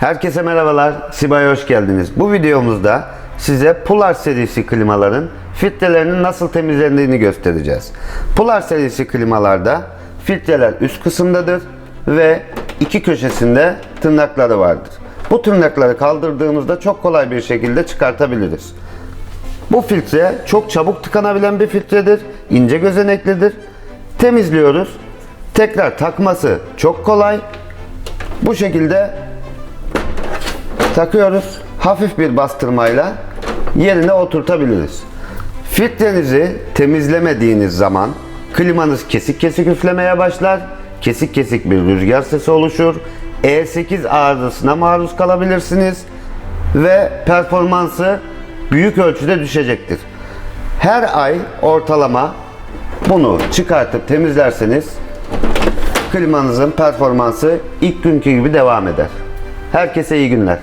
Herkese merhabalar, Siba'ya hoş geldiniz. Bu videomuzda size Pular serisi klimaların filtrelerinin nasıl temizlendiğini göstereceğiz. Pular serisi klimalarda filtreler üst kısımdadır ve iki köşesinde tırnakları vardır. Bu tırnakları kaldırdığımızda çok kolay bir şekilde çıkartabiliriz. Bu filtre çok çabuk tıkanabilen bir filtredir. ince gözeneklidir. Temizliyoruz. Tekrar takması çok kolay. Bu şekilde takıyoruz. Hafif bir bastırmayla yerine oturtabiliriz. Filtrenizi temizlemediğiniz zaman klimanız kesik kesik üflemeye başlar. Kesik kesik bir rüzgar sesi oluşur. E8 arızasına maruz kalabilirsiniz ve performansı büyük ölçüde düşecektir. Her ay ortalama bunu çıkartıp temizlerseniz klimanızın performansı ilk günkü gibi devam eder. Herkese iyi günler.